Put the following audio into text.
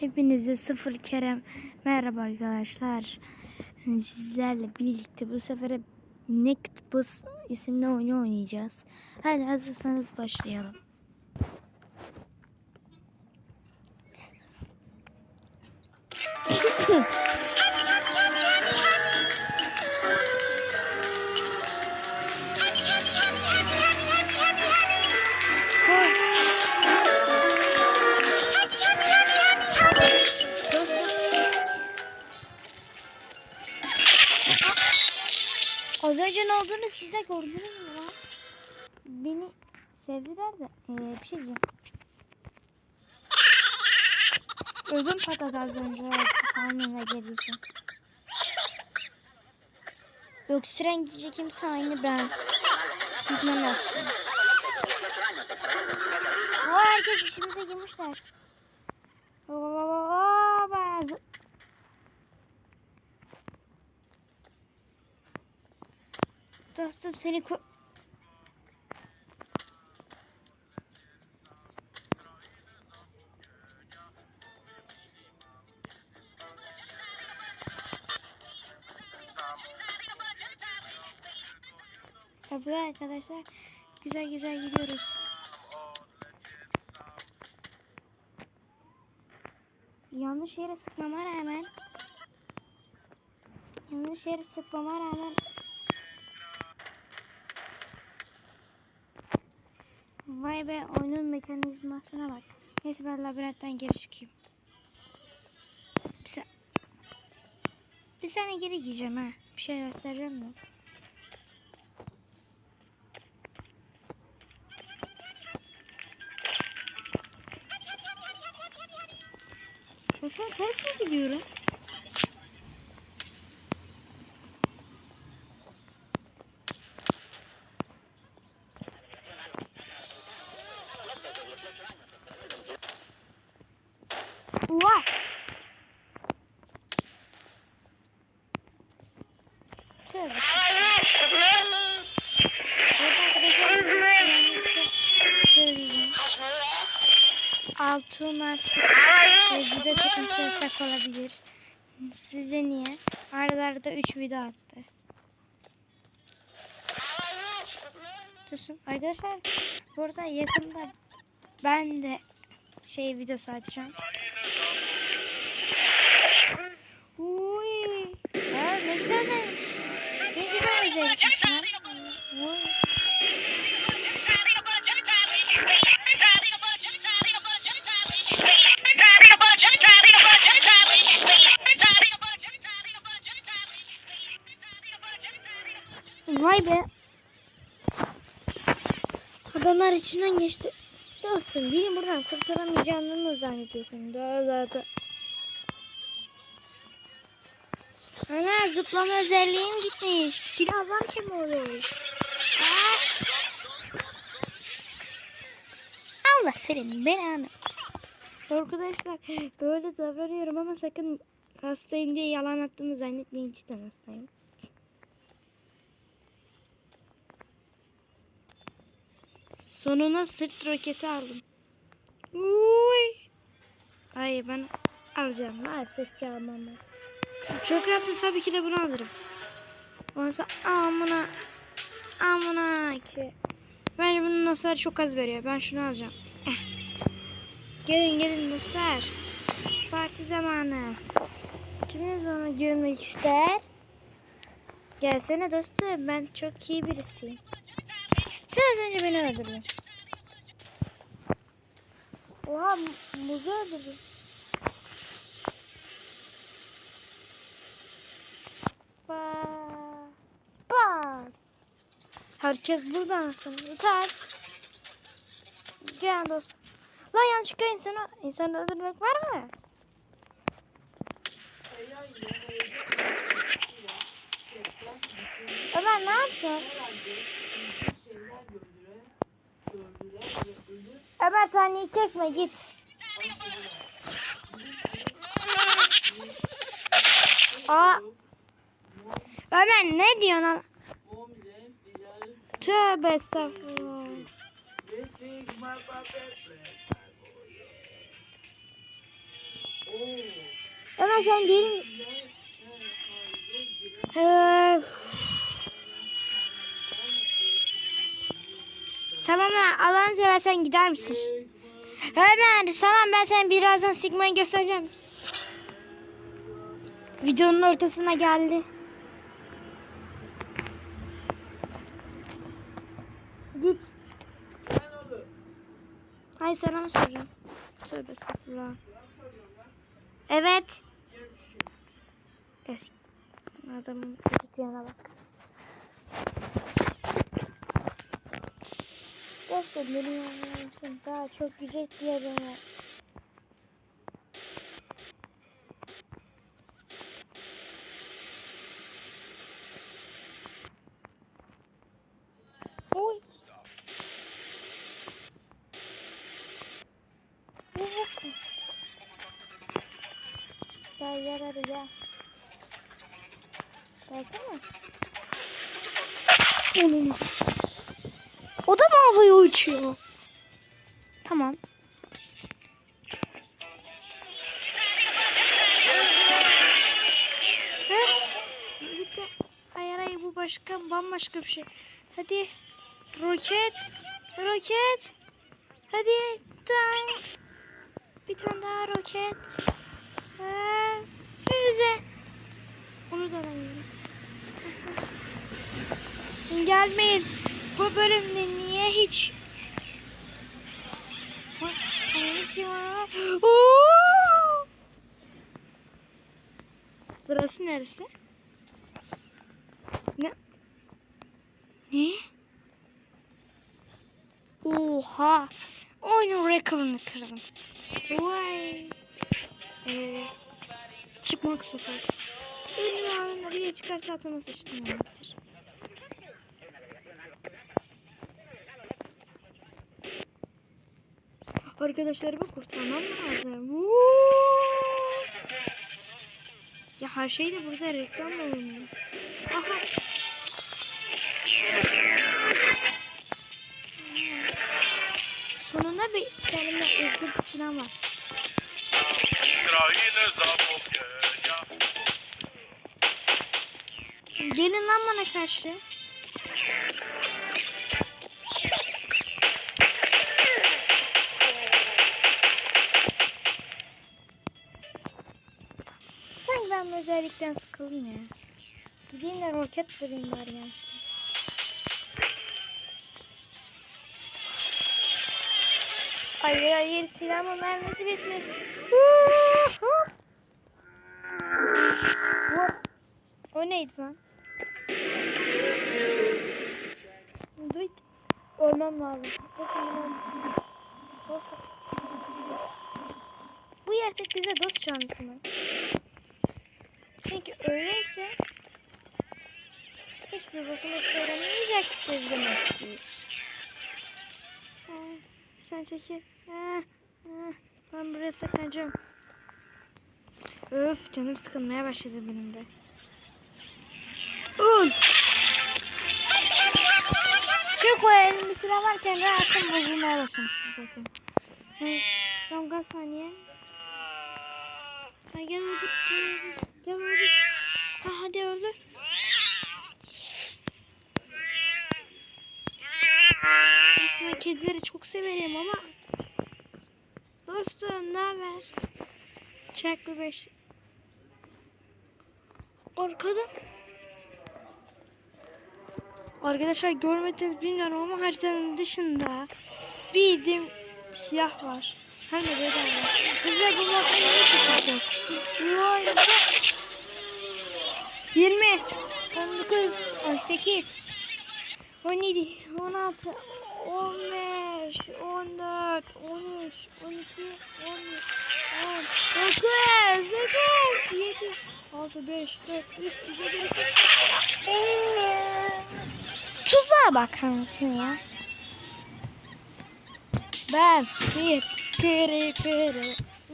Hepinize sıfır kere merhaba arkadaşlar. Sizlerle birlikte bu sefer Naked Bus isimli oyunu oynayacağız. Hadi hazırsanız başlayalım. Az önce ne olduğunu siz de gördünüz mü lan? Beni sevdiler de ee, bir şey diyeceğim. Ödüm patladı az önce anneme gelirse. Öksüren gece kimse aynı ben. Gitmemezsin. O herkes işimize girmişler. Oo, bazı... Dostum seni ko... Tabii arkadaşlar güzel güzel gidiyoruz. Yanlış yere sıkmama rağmen yanlış yere sıkmama rağmen Vay be oyunun mekanizmasına bak. Neyse ben labirentten geri çıkayım. Bir, sa bir saniye geri gideceğim ha. Bir şey göstereceğim mi? Ya Şu an ters mi gidiyorum? Oha! Tövbe. Altın artık e, video çekmesi yasak olabilir. Sizce niye? Aralarda 3 video attı. Dursun. Arkadaşlar burada yakında ben de şey videosu açacağım. Uy. Ya ne güzel olmuş. Ne güzel olacakmış ya. Uy. Vay be. Adamlar içinden geçti. Dostum beni buradan kurtaramayacağını mı zannediyorsun? Daha zaten. Ana zıplama özelliğim gitmiş. Silah varken mi oluyormuş? Allah senin belanı. Arkadaşlar böyle davranıyorum ama sakın hastayım diye yalan attığımı zannetmeyin cidden hastayım. Sonuna sırt roketi aldım. Uy. Hayır ben alacağım. Maalesef ki almam lazım. Şaka yaptım tabii ki de bunu alırım. Oysa amına amına ki. Bence bunun hasarı çok az veriyor. Ben şunu alacağım. Eh. Gelin gelin dostlar. Parti zamanı. Kiminiz bana görmek ister? Gelsene dostum. Ben çok iyi birisiyim. Sen az önce beni öldürdün. Oha mu- muzu öldürdün. Herkes burada anasını. Tert. Gel dostum. Lan yanlışlıkla insanı, insanı öldürmek var mı? Ömer ne yapıyorsun? Ömer saniyeyi kesme git. Aa. Ömer ne diyorsun? Tövbe estağfurullah. Ama sen? Öf. Tamam Allah'ını seversen gider misin? Hemen tamam ben sana birazdan Sigma'yı göstereceğim. Videonun ortasına geldi. Git. Hayır sana mı soracağım? Tövbe estağfurullah. Evet. Eski. Adamın editlerine bak. Dostum benim daha çok diye bana. Oy. Gel gel hadi gel. Gelsene. Onun. O da mı havaya uçuyor? Tamam. Hayır hayır bu başka bambaşka bir şey. Hadi. Roket. Roket. Hadi. Tank. Bir tane daha roket. Ee, füze. Onu da alayım. Gelmeyin. Bu bölümde niye hiç... Burası neresi? Ne? Ne? Oha! Oyunun rekorunu kırdım. Vay! Ee, çıkmak sokak. Benim anında bir çıkarsa atıma sıçtım demektir. Arkadaşlarımı kurtarmam lazım. Ya her şey de burada reklam oluyor. Aha. Sonunda bir kendime özgür bir silah var. Gelin lan bana karşı. Özellikten sıkıldım ya. Gideyim de roket bulayım bari gençler. Hayır hayır silahımın mermisi bitmiş. O neydi lan? Duy. Ölmem lazım. Bu yaratık bize dost çağrısı mı? Çünkü öyleyse hiçbir bakıma işe yaramayacaktır demektir. Ha, sen çekil. Ha, ha, ben buraya saklanacağım. Öf canım sıkılmaya başladı benim de. Öl. Çok o elimde silah varken rahatım bozulmaya başlamıştı zaten. Son, son kaç saniye? Ha, gel öldür. Gel öldür. Ha, hadi öldür. Aslında kedileri çok severim ama Dostum ne haber? Çaklı beş. Arkada. Arkadaşlar görmediniz bilmiyorum ama haritanın dışında bir dim silah var. Hem de bedava. Bize bu hiç uçak yok. Vay be. 20 19 18 17 16 15 14 13 12 13 10 9 8 7 6 5 4 3 2 1 Tuzağa bak anasını ya. Ben bir Kitty, kitty.